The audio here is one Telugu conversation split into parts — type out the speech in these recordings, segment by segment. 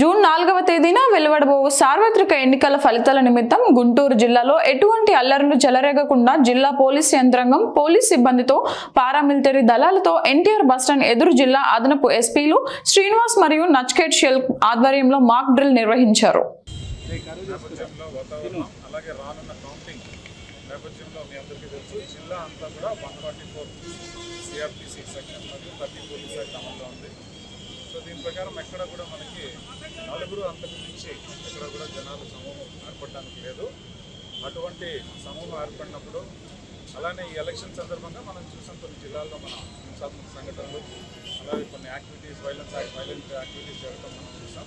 జూన్ నాలుగవ తేదీన వెలువడబో సార్వత్రిక ఎన్నికల ఫలితాల నిమిత్తం గుంటూరు జిల్లాలో ఎటువంటి అల్లర్లు చెలరేగకుండా జిల్లా పోలీస్ యంత్రాంగం పోలీస్ సిబ్బందితో పారామిలిటరీ దళాలతో ఎన్టీఆర్ బస్టాండ్ ఎదురు జిల్లా అదనపు ఎస్పీలు శ్రీనివాస్ మరియు నచ్కేట్ షెల్ ఆధ్వర్యంలో మాక్ డ్రిల్ నిర్వహించారు. నేపథ్యంలో మీ అందరికీ తెలుసు జిల్లా అంతా కూడా one forty four CrPC section మరియు థర్టీ పోలీస్ యాక్ట్ అమల్లో ఉంది. సో దీని ప్రకారం ఎక్కడ కూడా మనకి నలుగురు అంతకు మించి ఎక్కడ కూడా జనాలు సమూహం ఏర్పడడానికి లేదు. అటువంటి సమూహం ఏర్పడినప్పుడు అలానే ఈ ఎలక్షన్ సందర్భంగా మనం చూసాం కొన్ని జిల్లాల్లో మన హింసాత్మక సంఘటనలు అలాగే కొన్ని యాక్టివిటీస్ వైలెన్స్ వైలెంట్ యాక్టివిటీస్ జరగడం మనం చూసాం.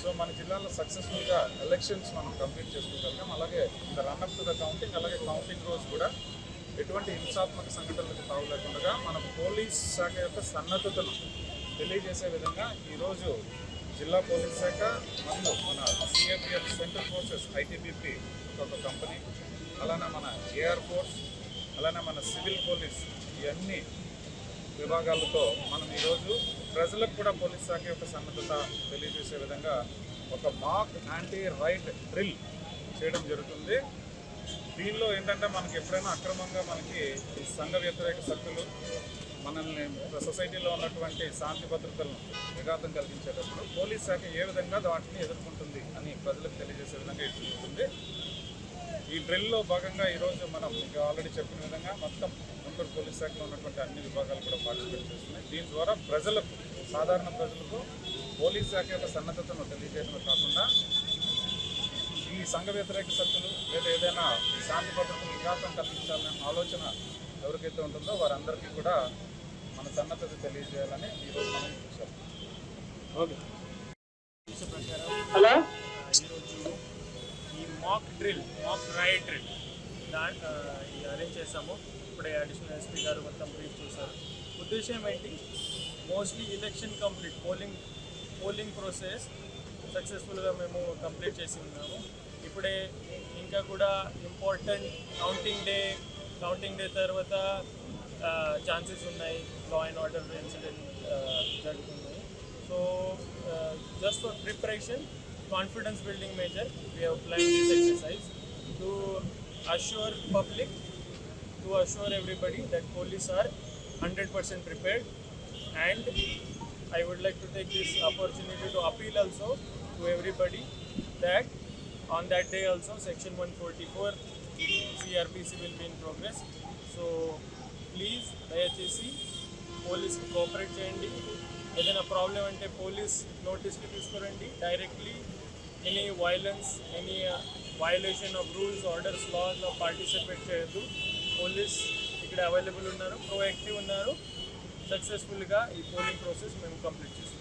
సో మన జిల్లాలో సక్సెస్ఫుల్గా ఎలక్షన్స్ మనం కంప్లీట్ చేసుకోగలిగాం. అలాగే the run up to the counting అలాగే కౌంటింగ్ రోజు కూడా ఎటువంటి హింసాత్మక సంఘటనలకు తావు లేకుండా మన పోలీస్ శాఖ యొక్క సన్నద్ధతను తెలియజేసే విధంగా ఈరోజు జిల్లా పోలీస్ శాఖ మరియు మన సిఆర్పిఎఫ్ సెంట్రల్ ఫోర్సెస్ ఐటీబీపీ ఒక కంపెనీ అలానే మన ఏఆర్ ఫోర్స్ అలానే మన సివిల్ పోలీస్ ఇవన్నీ విభాగాలతో మనం ఈరోజు ప్రజలకు కూడా పోలీస్ శాఖ యొక్క సన్నద్ధత తెలియజేసే విధంగా ఒక మాక్ యాంటీ రైట్ డ్రిల్ చేయడం జరుగుతుంది. దీనిలో ఏంటంటే మనకి ఎప్పుడైనా అక్రమంగా మనకి సంఘ వ్యతిరేక శక్తులు మనల్ని సొసైటీలో ఉన్నటువంటి శాంతి భద్రతలను విఘాతం కలిగించేటప్పుడు పోలీస్ శాఖ ఏ విధంగా వాటిని ఎదుర్కొంటుంది అని ప్రజలకు తెలియజేసే విధంగా ఇది జరుగుతుంది ఈ డ్రిల్లో భాగంగా ఈరోజు మనం ఇంకా ఆల్రెడీ చెప్పిన విధంగా మొత్తం గుంటూరు పోలీస్ శాఖలో ఉన్నటువంటి అన్ని విభాగాలు కూడా పార్టిసిపేట్ చేస్తున్నాయి. దీని ద్వారా ప్రజలకు సాధారణ ప్రజలకు పోలీస్ శాఖ యొక్క సన్నద్ధతను తెలియజేయడమే కాకుండా ఈ సంఘ వ్యతిరేక శక్తులు లేదా ఏదైనా శాంతి భద్రతను విఘాతం కల్పించాలనే ఆలోచన ఎవరికైతే ఉంటుందో వారందరికీ కూడా మన సన్నద్ధత తెలియజేయాలని ఈరోజు మనం చూసాం ఓకే హలో? ఈరోజు ఈ mock drill mock raid drill దా అరేంజ్ చేసాము ఇప్పుడే అడిషనల్ ఎస్పీ గారు మొత్తం బ్రీఫ్ చేశారు. ఉద్దేశం ఏంటి? Mostly election complete polling polling process సక్సెస్ఫుల్గా మేము కంప్లీట్ చేసి ఉన్నాము. ఇప్పుడే ఇంకా కూడా important counting day counting day తర్వాత ఛాన్సెస్ ఉన్నాయి లా అండ్ ఆర్డర్ ఇన్సిడెంట్ జరుగుతున్నాయి so just for preparation confidence building major we have plan this exercise to assure public to assure everybody that police are 100% prepared and I would like to take this opportunity to appeal also to everybody that on that day also section 144 CRPC will be in progress so please దయచేసి పోలీస్కి కోఆపరేట్ చేయండి. ఏదైనా ప్రాబ్లం అంటే పోలీస్ నోటీస్కి తీసుకురండి. Directly any violence any violation of rules orders లాస్లో participate చేయొద్దు. పోలీస్ ఇక్కడ అవైలబుల్ ఉన్నారు ప్రోయాక్టివ్ ఉన్నారు. సక్సెస్ఫుల్గా ఈ పోలింగ్ ప్రాసెస్ మేము కంప్లీట్ చేస్తాం